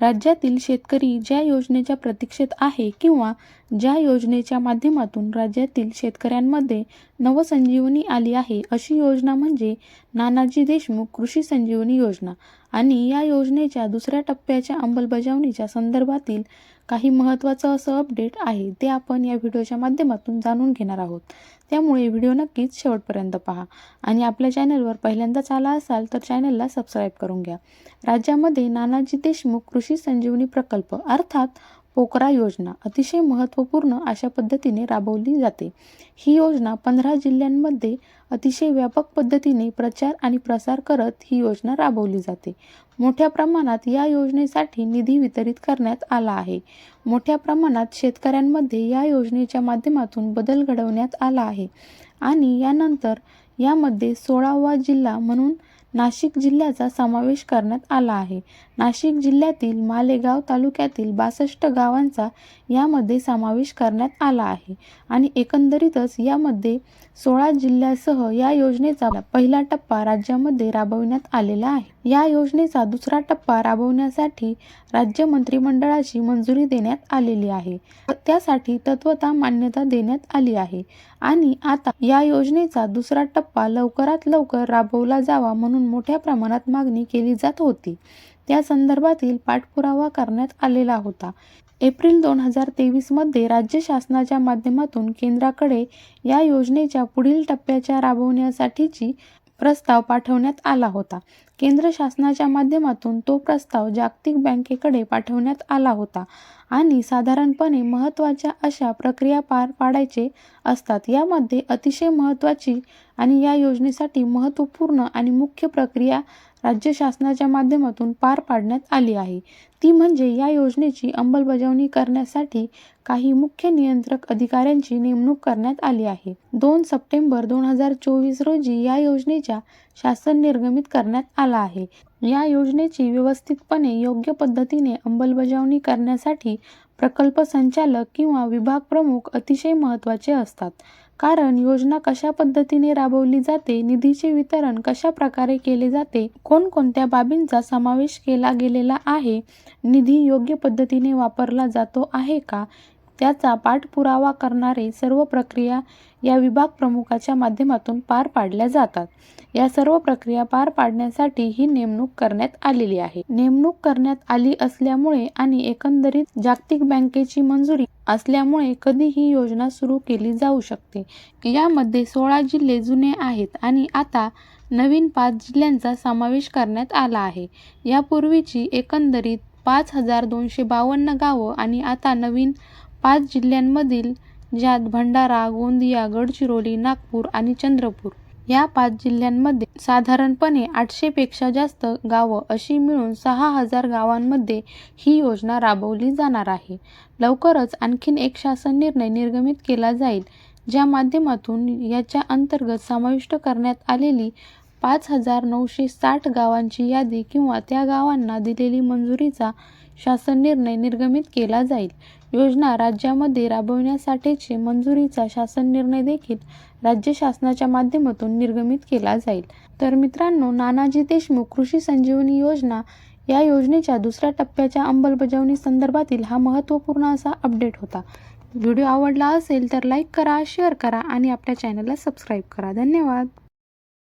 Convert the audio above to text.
राज्यातील शेतकरी ज्या योजनेच्या प्रतीक्षेत आहे किंवा ज्या योजनेच्या माध्यमातून राज्यातील शेतकऱ्यांमध्ये नवसंजीवनी आली आहे अशी योजना म्हणजे नानाजी देशमुख कृषी संजीवनी योजना. आणि या योजनेच्या दुसऱ्या टप्प्याच्या अंमलबजावणीच्या संदर्भातील काही महत्त्वाचं असं अपडेट आहे ते आपण या व्हिडिओच्या माध्यमातून जाणून घेणार आहोत. त्यामुळे व्हिडिओ नक्कीच शेवटपर्यंत पहा. आणि आपल्या चॅनलवर पहिल्यांदाच आला असाल तर चॅनलला सबस्क्राईब करून घ्या. राज्यामध्ये नानाजी देशमुख कृषी कृषी संजीवनी प्रकल्प अर्थात पोकरा योजना अतिशय महत्त्वपूर्ण अशा पद्धतीने राबवली जाते. ही योजना पंधरा जिल्ह्यांमध्ये अतिशय व्यापक पद्धतीने प्रचार आणि प्रसार करत ही योजना राबवली जाते. मोठ्या प्रमाणात या योजनेसाठी निधी वितरित करण्यात आला आहे. मोठ्या प्रमाणात शेतकऱ्यांमध्ये या योजनेच्या माध्यमातून बदल घडवण्यात आला आहे. आणि यानंतर यामध्ये सोळावा जिल्हा म्हणून नाशिक जिल्ह्याचा समावेश करण्यात आला आहे. नाशिक जिल्ह्यातील मालेगाव तालुक्यातील बासष्ट गावांचा यामध्ये समावेश करण्यात आला आहे आणि एकंदरीतच यामध्ये सोळा जिल्ह्यासह या योजनेचा पहिला टप्पा राज्यामध्ये राबविण्यात आलेला आहे. या योजनेचा दुसरा टप्पा राबवण्यासाठी राज्य मंत्रिमंडळाची मंजुरी देण्यात आलेली आहे. त्यासाठी तत्वता मान्यता देण्यात आली आहे. आणि आता या योजनेचा दुसरा टप्पा लवकरात लवकर राबवला जावा म्हणून मोठ्या प्रमाणात मागणी केली जात होती. त्या संदर्भातील पाठपुरावा करण्यात आलेला होता. एप्रिल दोन हजार तेवीसमध्ये राज्य शासनाच्या माध्यमातून केंद्राकडे या योजनेच्या पुढील टप्प्याच्या राबवण्यासाठीची प्रस्ताव पाठवण्यात आला होता. केंद्र शासनाच्या माध्यमातून तो प्रस्ताव जागतिक बँकेकडे पाठवण्यात आला होता आणि साधारणपणे महत्त्वाच्या अशा प्रक्रिया पार पाडायचे असतात. यामध्ये अतिशय महत्त्वाची आणि या योजनेसाठी महत्त्वपूर्ण आणि मुख्य प्रक्रिया राज्य शासनाच्या माध्यमातून पार पाडण्यात आली आहे. ती म्हणजे या योजनेची अंमलबजावणी करण्यासाठी काही मुख्य नियंत्रक अधिकाऱ्यांची नेमणूक करण्यात आली आहे. दोन सप्टेंबर दोन हजार चोवीस रोजी या योजनेच्या शासन निर्गमित करण्यात आला आहे. या योजनेची व्यवस्थितपणे योग्य पद्धतीने अंमलबजावणी करण्यासाठी प्रकल्प संचालक किंवा विभाग प्रमुख अतिशय महत्त्वाचे असतात. कारण योजना कशा पद्धतीने राबवली जाते निधीचे वितरण कशा प्रकारे केले जाते कोणकोणत्या बाबींचा समावेश केला गेलेला आहे निधी योग्य पद्धतीने वापरला जातो आहे का त्याचा पाठपुरावा करणारे सर्व प्रक्रिया या विभाग प्रमुखाच्या माध्यमातून पार पाडल्या जातात. या सर्व प्रक्रिया पार पाडण्यासाठी ही नेमणूक करण्यात आलेली आहे. नेमणूक करण्यात आली असल्यामुळे आणि एकंदरीत जागतिक बँकेची मंजुरी असल्यामुळे कधी ही योजना सुरू केली जाऊ शकते? यामध्ये सोळा जिल्हे जुने आहेत आणि आता नवीन पाच जिल्ह्यांचा समावेश करण्यात आला आहे. यापूर्वीची एकंदरीत पाच हजार दोनशे बावन्न गावं आणि आता नवीन पाच जिल्ह्यांमधील ज्यात भंडारा गोंदिया गडचिरोली नागपूर आणि चंद्रपूर. या पाच जिल्ह्यांमध्ये साधारणपणे आठशेपेक्षा जास्त गावं अशी मिळून सहा हजार गावांमध्ये ही योजना राबवली जाणार आहे. लवकरच आणखीन एक शासन निर्णय निर्गमित केला जाईल ज्या माध्यमातून याच्या अंतर्गत समाविष्ट करण्यात आलेली पाच हजार नऊशे साठ गावांची यादी किंवा त्या गावांना दिलेली मंजुरीचा शासन निर्णय निर्गमित केला जाईल. योजना राज्यामध्ये राबविण्यासाठीचे मंजुरीचा शासन निर्णय देखील राज्य शासनाच्या माध्यमातून निर्गमित केला जाईल. तर मित्रांनो नानाजी देशमुख कृषी संजीवनी योजना या योजनेच्या दुसऱ्या टप्प्याच्या अंमलबजावणी संदर्भातील हा महत्त्वपूर्ण असा अपडेट होता. व्हिडिओ आवडला असेल तर लाईक करा शेअर करा आणि आपल्या चॅनलला सबस्क्राईब करा. धन्यवाद.